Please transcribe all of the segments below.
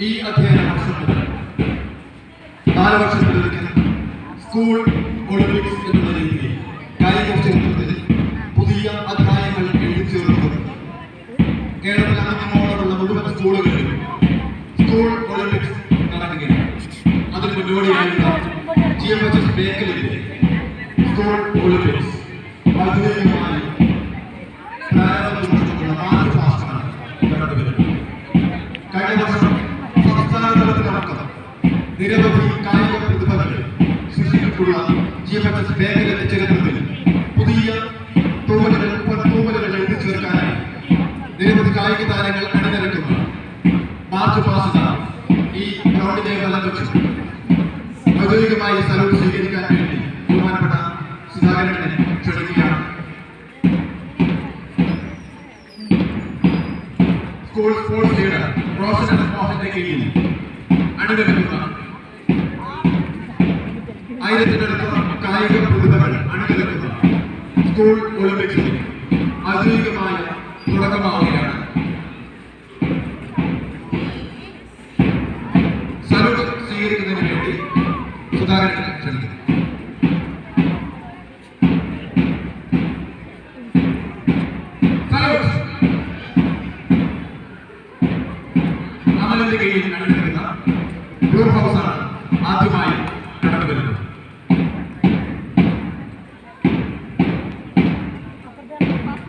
ഈ അധ്യയന വർഷം നാല് വർഷത്തിലൊരിക്കൽ സ്കൂൾ ഒളിമ്പിക്സ് എന്നുള്ള രീതിയിൽ കായിക മുന്നോടിയായുള്ള ജി എം എച്ച് എസ് മേഖലയിലെ സ്കൂൾ ഒളിമ്പിക്സ് ഔദ്യോഗികമായി പ്രാരംഭം കുറിച്ചിട്ടുള്ള മാർച്ച് മാസമാണ് കടന്നുവരുന്നത് കഴിഞ്ഞ വർഷം സംസ്ഥാന തലത്തിലടക്കം നിരവധി കായിക പ്രതിഭകൾ സൃഷ്ടിച്ചിട്ടുള്ള പുതിയ തൂവലുകൾ തൂവലുകൾ എഴുതി ചേർക്കാനായി നിരവധി കായിക താരങ്ങൾ അണിനിരക്കുന്നു മാർച്ച് പാസിത ഈ ഗ്രൗണ്ടിനെ ബലം ഔദ്യോഗികമായി സ്ഥലം സ്വീകരിക്കാൻ വേണ്ടി ബഹുമാനപ്പെട്ട സുധാകരനെ ക്ഷണിക്കുകയാണ്. സ്കൂൾ സ്പോർട്സ് ലീഡർ റോഷൻ മോഹന്റെ കീഴിൽ അണിനിരക്കുന്ന ആയിരത്തിനടുത്തോളം കായിക പ്രതിഭകൾ അണിനിരക്കുന്ന സ്കൂൾ ഒളിമ്പിക്സിൽ ഔദ്യോഗികമായ തുടക്കമാവുകയാണ്. സുധാകരനെ ക്ഷണിക്കുന്നു സലൂട്ട് അമലിന്റെ കീഴിൽ അണിനിരക്കുന്ന ബ്ലൂ ഹൗസാണ് ആദ്യമായി കടന്നു വരുന്നത്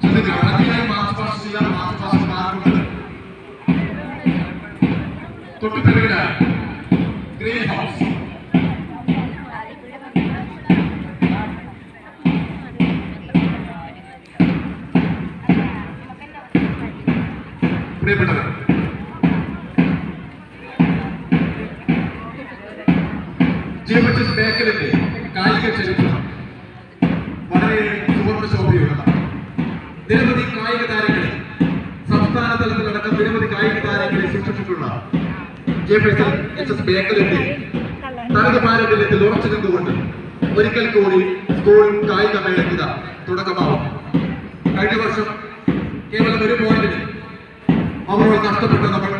ശ്രദ്ധിക്കുക ആദ്യമായി മാർച്ച് പ്രിയപ്പെട്ടവർ. ജിയോമെട്രിക് ബേക്കലിന്റെ കായിക ചരിത്രം വളരെ സുവർണ ശോഭയുള്ളതാണ്. നിരവധി കായിക താരങ്ങളെ സംസ്ഥാന തലത്തിലടക്കം നിരവധി കായിക താരങ്ങളെ സൃഷ്ടിച്ചിട്ടുള്ള എച്ച് എസ് മേഖലയുടെ തനത് പാരമ്പര്യത്തിൽ ഉറച്ചു നിന്നുകൊണ്ട് ഒരിക്കൽ കൂടി സ്കൂൾ കായിക മേളയ്ക്ക് തുടക്കമാവും കഴിഞ്ഞ വർഷം കേവലം ഒരു പോയിന്റിന് അവരോട് നഷ്ടപ്പെട്ടു നമ്മൾ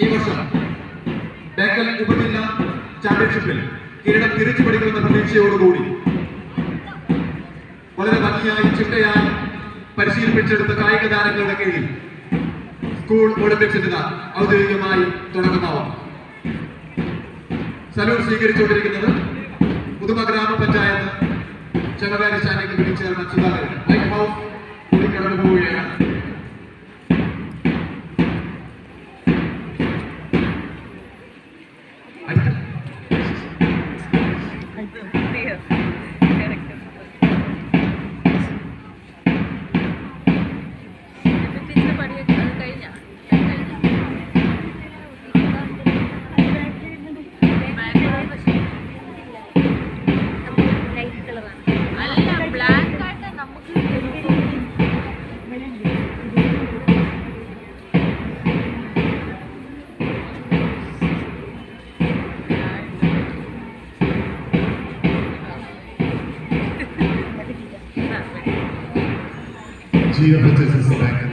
ഈ വർഷം ബേക്കൽ ഉപജില്ല ചാമ്പ്യൻഷിപ്പിൽ കിരീടം തിരിച്ചു പിടിക്കുന്ന പ്രതീക്ഷയോടുകൂടി വളരെ ഭംഗിയായി ചിട്ടയായി പരിശീലിപ്പിച്ചെടുത്ത കായിക താരങ്ങളുടെ കീഴിൽ സ്കൂൾ ഒളിമ്പിക്സിന് ഔദ്യോഗികമായി തുടക്കമാവാം. സലൂട്ട് സ്വീകരിച്ചുകൊണ്ടിരിക്കുന്നത് പുതുമ ഗ്രാമപഞ്ചായത്ത് ചെറുകാരി ശാലയ്ക്ക് വേണ്ടി ചേർന്ന സുധാകരൻ. ലൈറ്റ് ഹൗസ് കൂടി കടന്നു പോവുകയാണ് dia vocês recebem